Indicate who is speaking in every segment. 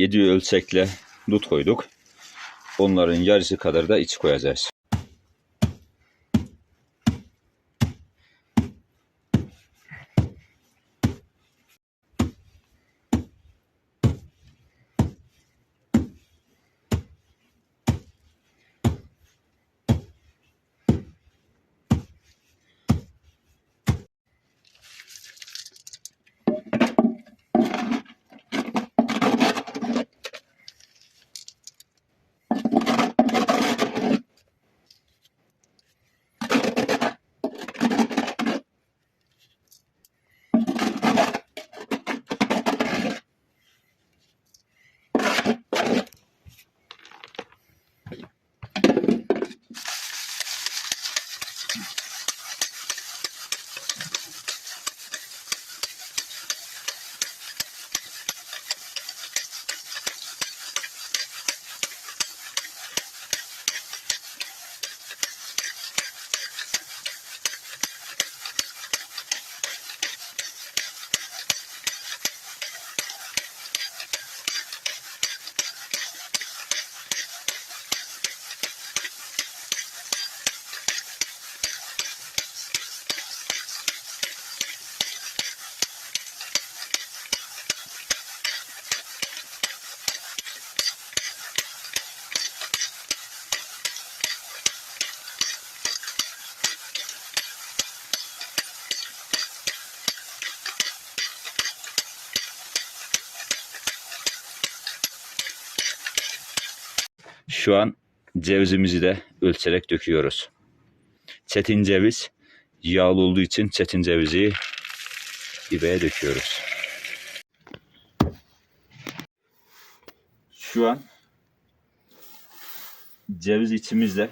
Speaker 1: 7 ölçekle dut koyduk. Onların yarısı kadar da iç koyacağız. Şu an cevizimizi de ölçerek döküyoruz. Çetin ceviz yağlı olduğu için çetin cevizi ibeye döküyoruz. Şu an ceviz içimizde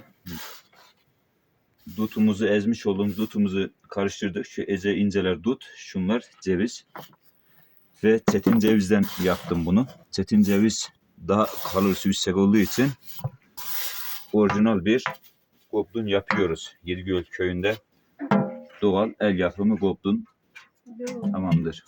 Speaker 1: dutumuzu ezmiş olduğumuz dutumuzu karıştırdık. Şu eze inceler dut, şunlar ceviz. Ve çetin cevizden yaptım bunu. Çetin ceviz daha kalorisi yüksek olduğu için orijinal bir goblun yapıyoruz. Yedigöl köyünde doğal el yapımı goblun tamamdır.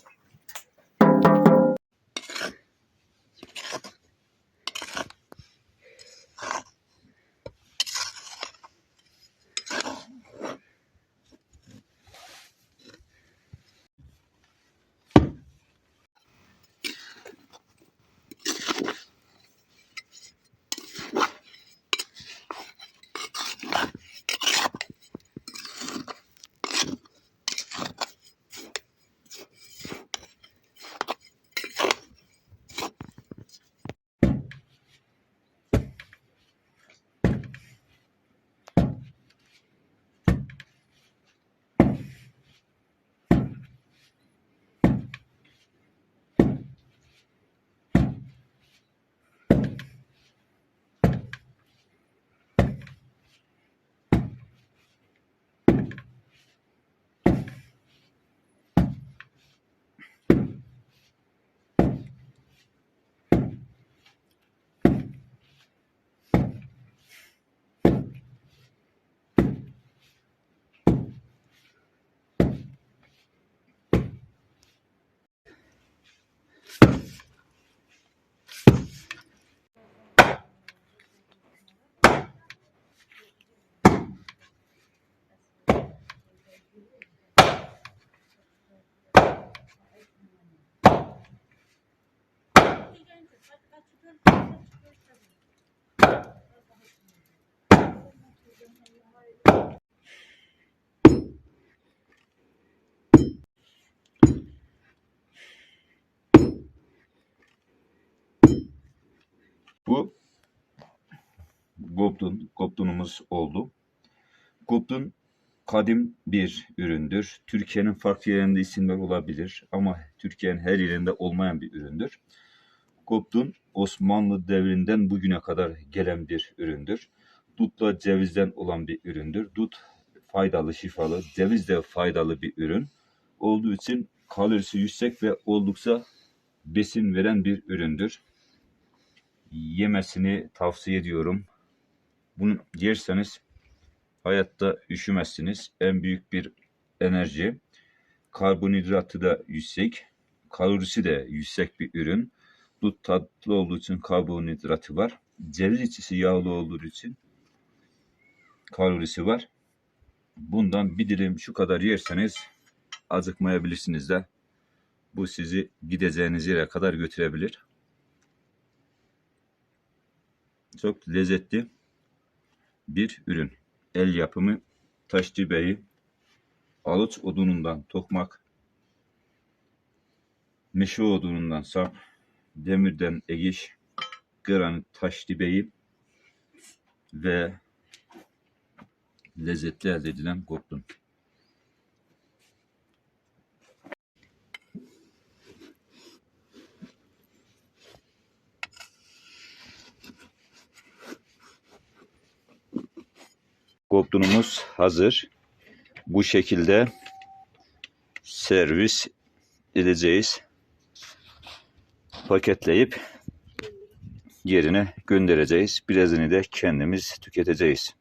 Speaker 1: Bu Gobdun, Gobdunumuz oldu. Gobdun kadim bir üründür. Türkiye'nin farklı yerinde isimler olabilir ama Türkiye'nin her yerinde olmayan bir üründür. Gobdun Osmanlı devrinden bugüne kadar gelen bir üründür. Dutla cevizden olan bir üründür. Dut faydalı, şifalı, ceviz de faydalı bir ürün olduğu için kalorisi yüksek ve oldukça besin veren bir üründür yemesini tavsiye ediyorum. Bunu yerseniz hayatta üşümezsiniz. En büyük bir enerji. Karbonhidratı da yüksek. Kalorisi de yüksek bir ürün. Dut tatlı olduğu için karbonhidratı var. Ceviz içisi yağlı olduğu için kalorisi var. Bundan bir dilim şu kadar yerseniz acıkmayabilirsiniz de bu sizi gideceğiniz yere kadar götürebilir. Çok lezzetli bir ürün. El yapımı taş dibeği, alıç odunundan tokmak, meşe odunundan sap, demirden egiş, granit taş dibeği ve lezzetli elde edilen goplun. Goplunumuz hazır. Bu şekilde servis edeceğiz. Paketleyip yerine göndereceğiz. Birazını da kendimiz tüketeceğiz.